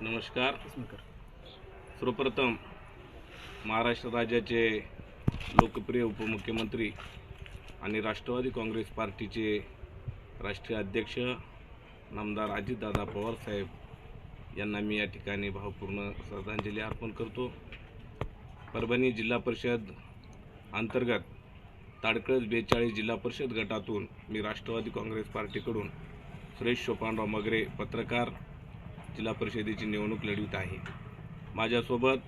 नमस्कार. सर्वप्रथम महाराष्ट्र राज्याचे लोकप्रिय उपमुख्यमंत्री आणि राष्ट्रवादी काँग्रेस पार्टीचे राष्ट्रीय अध्यक्ष नामदार अजितदादा पवारसाहेब यांना मी या ठिकाणी भावपूर्ण श्रद्धांजली अर्पण करतो. परभणी जिल्हा परिषद अंतर्गत ताडकळस बेचाळीस जिल्हा परिषद गटातून मी राष्ट्रवादी काँग्रेस पार्टीकडून सुरेश सोपानराव मगरे पत्रकार जिल्हा परिषदेची निवडणूक लढवित आहे. माझ्यासोबत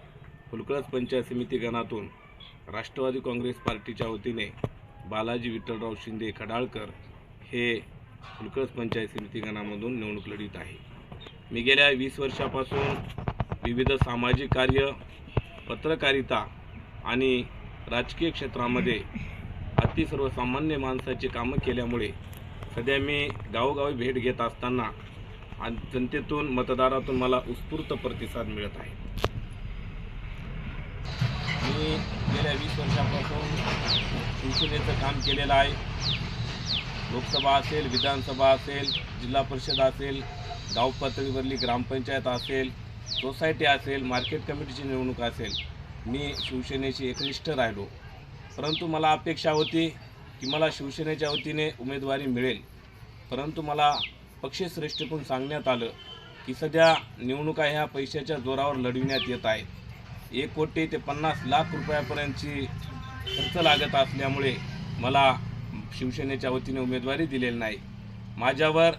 फुलकळस पंचायत समिती गणातून राष्ट्रवादी काँग्रेस पार्टीच्या वतीने बालाजी विठ्ठलराव शिंदे खडाळकर हे फुलकळस पंचायत समिती गणामधून निवडणूक लढवित आहे. मी गेल्या वीस वर्षापासून विविध सामाजिक कार्य पत्रकारिता आणि राजकीय क्षेत्रामध्ये अति सर्वसामान्य माणसाची कामं केल्यामुळे सध्या मी गावोगावी भेट घेत असताना आणि जनतेतून मतदारातून मला उत्स्फूर्त प्रतिसाद मिळत आहे. मी गेल्या वीस वर्षापासून शिवसेनेचं काम केलेलं आहे. लोकसभा असेल विधानसभा असेल जिल्हा परिषद असेल गाव पातळीवरली ग्रामपंचायत असेल सोसायटी असेल मार्केट कमिटीची निवडणूक असेल मी शिवसेनेशी एकनिष्ठ राहिलो. परंतु मला अपेक्षा होती की मला शिवसेनेच्या वतीने उमेदवारी मिळेल. परंतु मला पक्षश्रेष्ठीतून सांगण्यात आलं की सध्या निवडणुका ह्या पैशाच्या जोरावर लढविण्यात येत आहेत. एक कोटी ते पन्नास लाख रुपयापर्यंतची खर्च लागत असल्यामुळे मला शिवसेनेच्या वतीने उमेदवारी दिलेली नाही. माझ्यावर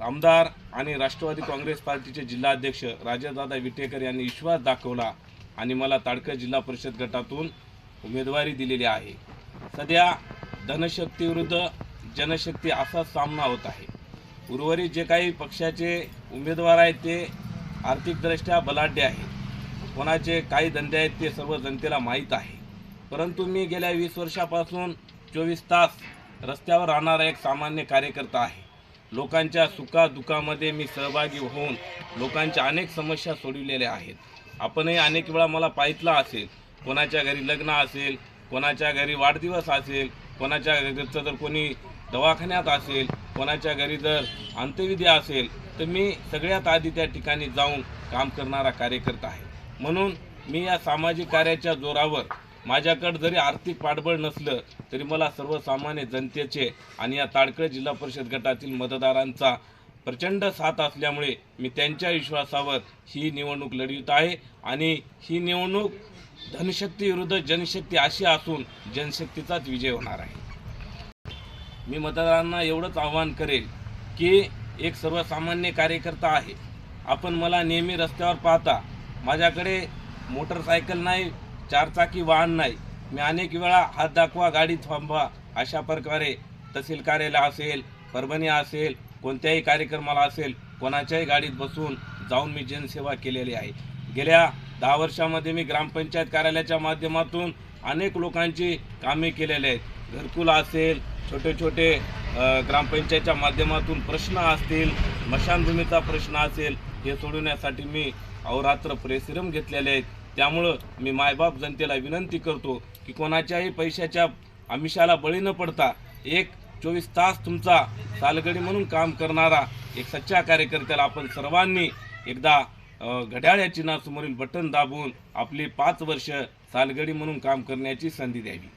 आमदार आणि राष्ट्रवादी काँग्रेस पार्टीचे जिल्हाध्यक्ष राजादादा विटेकर यांनी विश्वास दाखवला आणि मला ताडकळ जिल्हा परिषद गटातून उमेदवारी दिलेली आहे. सध्या धनशक्तीविरुद्ध जनशक्ती असा सामना होत आहे. उर्वरित जे काही पक्षाचे उमेदवार आहेत ते आर्थिकदृष्ट्या बलाढ्य आहेत. कोणाचे काही धंदे आहेत ते सर्व जनतेला माहीत आहे. परंतु मी गेल्या वीस वर्षापासून चोवीस तास रस्त्यावर राहणारा एक सामान्य कार्यकर्ता आहे. लोकांच्या सुखादुखामध्ये मी सहभागी होऊन लोकांच्या अनेक समस्या सोडविलेल्या आहेत. आपणही अनेक वेळा मला पाहितला असेल कोणाच्या घरी लग्न असेल कोणाच्या घरी वाढदिवस असेल कोणाच्या घरचं जर कोणी दवाखान्यात असेल कोणाच्या घरी जर अंत्यविधी असेल तर मी सगळ्यात आधी त्या ठिकाणी जाऊन काम करणारा कार्यकर्ता आहे. म्हणून मी या सामाजिक कार्याच्या जोरावर माझ्याकडे जरी आर्थिक पाठबळ नसलं तरी मला सर्वसामान्य जनतेचे आणि या ताडकळ जिल्हा परिषद गटातील मतदारांचा प्रचंड साथ असल्यामुळे मी त्यांच्या विश्वासावर ही निवडणूक लढवित आहे आणि ही निवडणूक धनशक्ती विरुद्ध जनशक्ती अशी असून जनशक्तीचाच विजय होणार आहे. मी मतदारांना एवढंच आवाहन करेल की एक सर्वसामान्य कार्यकर्ता आहे. आपण मला नेहमी रस्त्यावर पाहता माझ्याकडे मोटरसायकल नाही चारचाकी वाहन नाही. मी अनेक वेळा हात दाखवा गाडी थांबवा अशा प्रकारे तहसील कार्यालय असेल परभणी असेल कोणत्याही कार्यक्रमाला असेल कोणाच्याही गाडीत बसून जाऊन मी जनसेवा केलेली आहे. गेल्या दहा वर्षामध्ये मी ग्रामपंचायत कार्यालयाच्या माध्यमातून अनेक लोकांची कामे केलेली आहेत. घरकुल असेल छोटे छोटे ग्रामपंचायतच्या माध्यमातून प्रश्न असतील स्मशानभूमीचा प्रश्न असेल हे सोडवण्यासाठी मी अहोरात्र परिश्रम घेतलेले आहेत. त्यामुळं मी मायबाप जनतेला विनंती करतो की कोणाच्याही पैशाच्या आमिषाला बळी न पडता एक चोवीस तास तुमचा सालगडी म्हणून काम करणारा एक सच्चा कार्यकर्त्याला आपण सर्वांनी एकदा घड्याळ्या चिन्हासमोरील बटन दाबून आपली पाच वर्ष सालगडी म्हणून काम करण्याची संधी द्यावी.